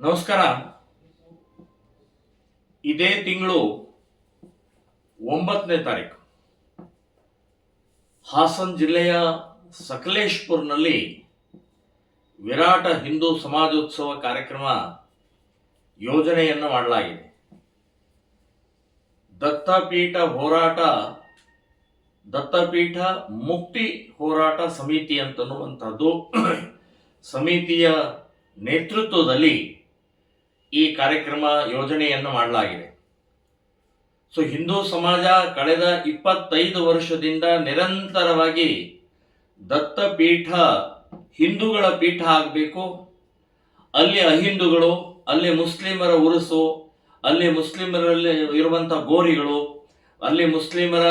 ನಮಸ್ಕಾರ. ಇದೇ ತಿಂಗಳು ಒಂಬತ್ತನೇ ತಾರೀಕು. ಹಾಸನ್ ಜಿಲ್ಲೆಯ ಸಕಲೇಶ್ಪುರ್ನಲ್ಲಿ ವಿರಾಟ ಹಿಂದೂ ಸಮಾಜೋತ್ಸವ ಕಾರ್ಯಕ್ರಮ ಯೋಜನೆಯನ್ನು ಮಾಡಲಾಗಿದೆ. ದತ್ತಪೀಠ ಹೋರಾಟ, ದತ್ತಪೀಠ ಮುಕ್ತಿ ಹೋರಾಟ ಸಮಿತಿ ಅಂತನ್ನುವಂಥದ್ದು ಸಮಿತಿಯ ನೇತೃತ್ವದಲ್ಲಿ ಈ ಕಾರ್ಯಕ್ರಮ ಯೋಜನೆಯನ್ನು ಮಾಡಲಾಗಿದೆ. ಸೊ, ಹಿಂದೂ ಸಮಾಜ ಕಳೆದ ಇಪ್ಪತ್ತೈದು ವರ್ಷದಿಂದ ನಿರಂತರವಾಗಿ ದತ್ತಪೀಠ, ಹಿಂದೂಗಳ ಪೀಠ ಆಗಬೇಕು. ಅಲ್ಲಿ ಅಹಿಂದುಗಳು, ಅಲ್ಲಿ ಮುಸ್ಲಿಮರ ಉರುಸು, ಅಲ್ಲಿ ಮುಸ್ಲಿಮರಲ್ಲಿ ಇರುವಂಥ ಗೋರಿಗಳು, ಅಲ್ಲಿ ಮುಸ್ಲಿಮರ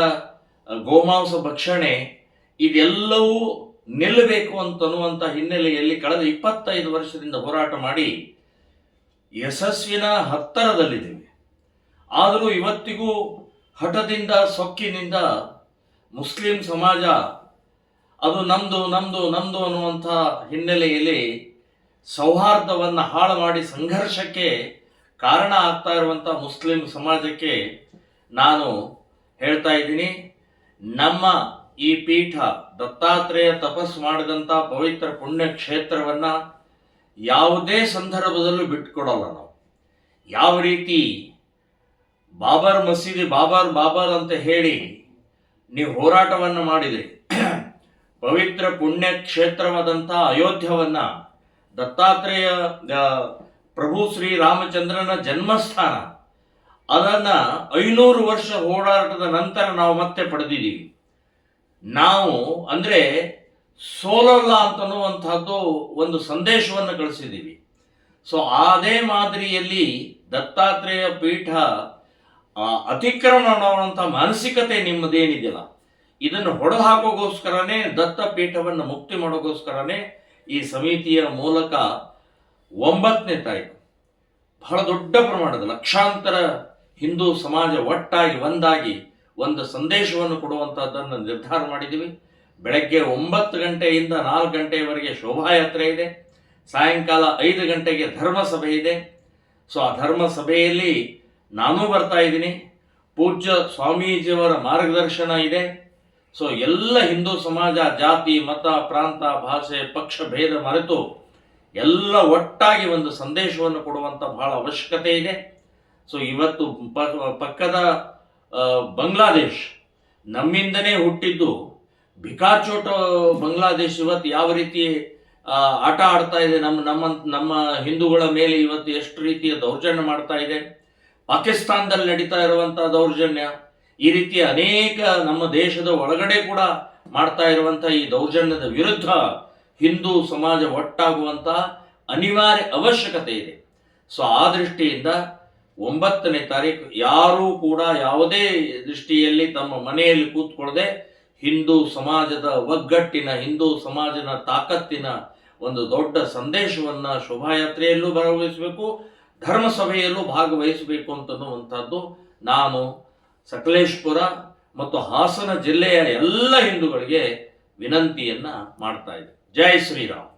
ಗೋಮಾಂಸ ಭಕ್ಷಣೆ ಇದೆಲ್ಲವೂ ನಿಲ್ಲಬೇಕು ಅಂತನ್ನುವಂಥ ಹಿನ್ನೆಲೆಯಲ್ಲಿ ಕಳೆದ ಇಪ್ಪತ್ತೈದು ವರ್ಷದಿಂದ ಹೋರಾಟ ಮಾಡಿ ಯಶಸ್ವಿನ ಹತ್ತಿರದಲ್ಲಿದ್ದೇವೆ. ಆದರೂ ಇವತ್ತಿಗೂ ಹಠದಿಂದ, ಸೊಕ್ಕಿನಿಂದ ಮುಸ್ಲಿಂ ಸಮಾಜ, ಅದು ನಮ್ದು ನಮ್ದು ನಮ್ದು ಅನ್ನುವಂಥ ಹಿನ್ನೆಲೆಯಲ್ಲಿ ಸೌಹಾರ್ದವನ್ನು ಹಾಳು ಮಾಡಿ ಸಂಘರ್ಷಕ್ಕೆ ಕಾರಣ ಆಗ್ತಾ ಇರುವಂಥ ಮುಸ್ಲಿಂ ಸಮಾಜಕ್ಕೆ ನಾನು ಹೇಳ್ತಾ ಇದ್ದೀನಿ, ನಮ್ಮ ಈ ಪೀಠ ದತ್ತಾತ್ರೇಯ ತಪಸ್ಸು ಮಾಡಿದಂಥ ಪವಿತ್ರ ಪುಣ್ಯ ಕ್ಷೇತ್ರವನ್ನ ಯಾವುದೇ ಸಂದರ್ಭದಲ್ಲೂ ಬಿಟ್ಕೊಡಲ್ಲ ನಾವು. ಯಾವ ರೀತಿ ಬಾಬರ್ ಮಸೀದಿ ಬಾಬರ್ ಬಾಬರ್ ಅಂತ ಹೇಳಿ ನೀವು ಹೋರಾಟವನ್ನು ಮಾಡಿದ್ರಿ. ಪವಿತ್ರ ಪುಣ್ಯ ಕ್ಷೇತ್ರವಾದಂಥ ಅಯೋಧ್ಯವನ್ನ ದತ್ತಾತ್ರೇಯ ಪ್ರಭು ಶ್ರೀ ರಾಮಚಂದ್ರನ ಜನ್ಮಸ್ಥಾನ. ಅದನ್ನ ಐನೂರು ವರ್ಷ ಹೋರಾಟದ ನಂತರ ನಾವು ಮತ್ತೆ ಪಡೆದಿದ್ದೀವಿ. ನಾವು ಅಂದ್ರೆ ಸೋಲಲ್ಲ ಅಂತನ್ನುವಂಥದ್ದು ಒಂದು ಸಂದೇಶವನ್ನು ಕಳಿಸಿದ್ದೀವಿ. ಸೊ ಅದೇ ಮಾದರಿಯಲ್ಲಿ ದತ್ತಾತ್ರೇಯ ಪೀಠ ಅತಿಕ್ರಮಣ ಮಾಡುವಂಥ ಮಾನಸಿಕತೆ ನಿಮ್ಮದೇನಿದೆಯಲ್ಲ, ಇದನ್ನು ಹೊಡೆದು ದತ್ತ ಪೀಠವನ್ನು ಮುಕ್ತಿ ಮಾಡೋಗೋಸ್ಕರನೇ ಈ ಸಮಿತಿಯ ಮೂಲಕ ಒಂಬತ್ತನೇ ತಾರೀಕು, ಬಹಳ ದೊಡ್ಡ ಪ್ರಮಾಣದ ಲಕ್ಷಾಂತರ ಹಿಂದೂ ಸಮಾಜ ಒಟ್ಟಾಗಿ ಒಂದಾಗಿ ಒಂದು ಸಂದೇಶವನ್ನು ಕೊಡುವಂಥದ್ದನ್ನು ನಿರ್ಧಾರ ಮಾಡಿದ್ದೀವಿ. ಬೆಳಗ್ಗೆ ಒಂಬತ್ತು ಗಂಟೆಯಿಂದ ನಾಲ್ಕು ಗಂಟೆಯವರೆಗೆ ಶೋಭಾಯಾತ್ರೆ ಇದೆ. ಸಾಯಂಕಾಲ ಐದು ಗಂಟೆಗೆ ಧರ್ಮ ಸಭೆ ಇದೆ. ಸೊ, ಆ ಧರ್ಮ ಸಭೆಯಲ್ಲಿ ನಾನೂ ಬರ್ತಾ ಇದ್ದೀನಿ. ಪೂಜ್ಯ ಸ್ವಾಮೀಜಿಯವರ ಮಾರ್ಗದರ್ಶನ ಇದೆ. ಸೊ, ಎಲ್ಲ ಹಿಂದೂ ಸಮಾಜ, ಜಾತಿ, ಮತ, ಪ್ರಾಂತ, ಭಾಷೆ, ಪಕ್ಷ, ಭೇದ ಮರೆತು ಎಲ್ಲ ಒಟ್ಟಾಗಿ ಒಂದು ಸಂದೇಶವನ್ನು ಕೊಡುವಂಥ ಬಹಳ ಅವಶ್ಯಕತೆ ಇದೆ. ಸೊ, ಇವತ್ತು ಪಕ್ಕದ ಬಾಂಗ್ಲಾದೇಶ್ ನಮ್ಮಿಂದನೇ ಹುಟ್ಟಿದ್ದು ಭಿಕಾಚೋಟ ಬಾಂಗ್ಲಾದೇಶ್ ಇವತ್ತು ಯಾವ ರೀತಿ ಆಟ ಆಡ್ತಾ ಇದೆ, ನಮ್ಮ ನಮ್ಮ ನಮ್ಮ ಹಿಂದೂಗಳ ಮೇಲೆ ಇವತ್ತು ಎಷ್ಟು ರೀತಿಯ ದೌರ್ಜನ್ಯ ಮಾಡ್ತಾ ಇದೆ, ಪಾಕಿಸ್ತಾನದಲ್ಲಿ ನಡೀತಾ ಇರುವಂತಹ ದೌರ್ಜನ್ಯ, ಈ ರೀತಿ ಅನೇಕ ನಮ್ಮ ದೇಶದ ಒಳಗಡೆ ಕೂಡ ಮಾಡ್ತಾ ಇರುವಂತಹ ಈ ದೌರ್ಜನ್ಯದ ವಿರುದ್ಧ ಹಿಂದೂ ಸಮಾಜ ಒಟ್ಟಾಗುವಂಥ ಅನಿವಾರ್ಯ ಅವಶ್ಯಕತೆ ಇದೆ. ಸೊ, ಆ ದೃಷ್ಟಿಯಿಂದ ಒಂಬತ್ತನೇ ತಾರೀಕು ಯಾರೂ ಕೂಡ ಯಾವುದೇ ದೃಷ್ಟಿಯಲ್ಲಿ ತಮ್ಮ ಮನೆಯಲ್ಲಿ ಕೂತ್ಕೊಳ್ಳದೆ ಹಿಂದೂ ಸಮಾಜದ ಒಗ್ಗಟ್ಟಿನ, ಹಿಂದೂ ಸಮಾಜದ ತಾಕತ್ತಿನ ಒಂದು ದೊಡ್ಡ ಸಂದೇಶವನ್ನ ಶೋಭಾಯಾತ್ರೆಯಲ್ಲೂ ಭಾಗವಹಿಸಬೇಕು ಧರ್ಮಸಭೆಯಲ್ಲೂ ಭಾಗವಹಿಸಬೇಕು ಅಂತನ್ನುವಂಥದ್ದು ನಾನು ಸಕಲೇಶ್ಪುರ ಮತ್ತು ಹಾಸನ ಜಿಲ್ಲೆಯ ಎಲ್ಲ ಹಿಂದೂಗಳಿಗೆ ವಿನಂತಿಯನ್ನ ಮಾಡ್ತಾ ಇದ್ದೆ ಜೈ ಶ್ರೀರಾಮ್.